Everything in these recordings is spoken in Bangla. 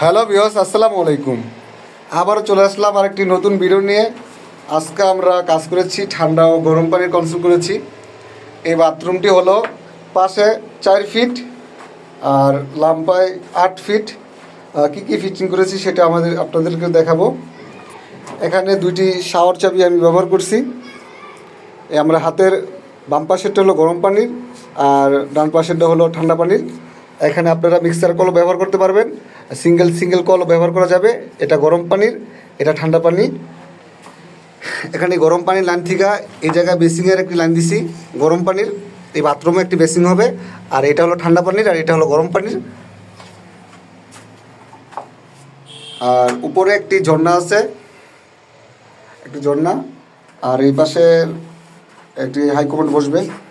হ্যালো বিয়স আসসালামু আলাইকুম। আবারও চলে আসলাম আরেকটি নতুন ভিডিও নিয়ে। আজকে আমরা কাজ করেছি, ঠান্ডা ও গরম পানির কনসুল করেছি। এই বাথরুমটি হলো পাশে চার ফিট আর লাম্পায় আট ফিট কী কী ফিটিং করেছি সেটা আমাদের আপনাদেরকে দেখাবো। এখানে দুইটি শাওয়ার চাবি আমি ব্যবহার করছি। আমরা হাতের বাম পাশেরটা হলো গরম পানির আর ডান পাশেরটা হলো ঠান্ডা পানির। এখানে আপনারা মিক্সার কলও ব্যবহার করতে পারবেন। সিঙ্গেল সিঙ্গেল কলও ব্যবহার করা যাবে। এটা গরম পানির, এটা ঠান্ডা পানি। এখানে গরম পানির লাইন থেকে এই জায়গায় বেসিংয়ের একটি লাইন দিছি, গরম পানির। এই বাথরুমে একটি বেসিং হবে। আর এটা হলো ঠান্ডা পানির, আর এটা হলো গরম পানির। আর উপরে একটি ঝর্ণা আছে। একটি ঝর্ণা। আর এই পাশে একটি হাইকমান্ড বসবে।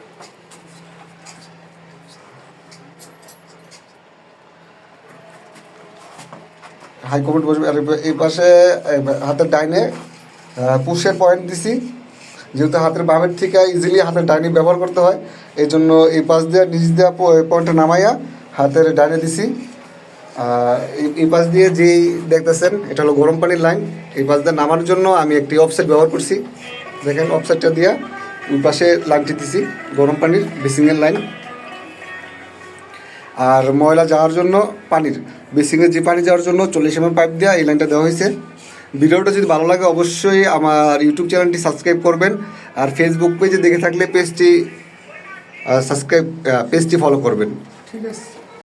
হাইকমান্ড বসবে। আর এই পাশে হাতের ডাইনে পুশের পয়েন্ট দিছি। যেহেতু হাতের বামের থেকে ইজিলি হাতের ডাইনি ব্যবহার করতে হয়, এই জন্য এই পাশ দিয়ে, নিচ দিয়ে পয়েন্টটা নামাইয়া হাতের ডাইনে দিছি। এই- পাশ দিয়ে যেই দেখতেছেন, এটা হলো গরম পানির লাইন এই পাশ দিয়ে নামানোর জন্য আমি একটি অফসেট ব্যবহার করছি। দেখেন অফসেটটা দিয়া ওই পাশে লাইনটি দিছি, গরম পানির বেসিংয়ের লাইন আর ময়লা যাওয়ার জন্য পানির বেসিংয়ে যে পানি যাওয়ার জন্য চল্লিশ এমএম পাইপ দেওয়া এই লাইনটা দেওয়া হয়েছে। ভিডিওটা যদি ভালো লাগে অবশ্যই আমার ইউটিউব চ্যানেলটি সাবস্ক্রাইব করবেন আর ফেসবুক পেজে দেখে থাকলে পেজটি সাবস্ক্রাইব পেজটি ফলো করবেন। ঠিক আছে।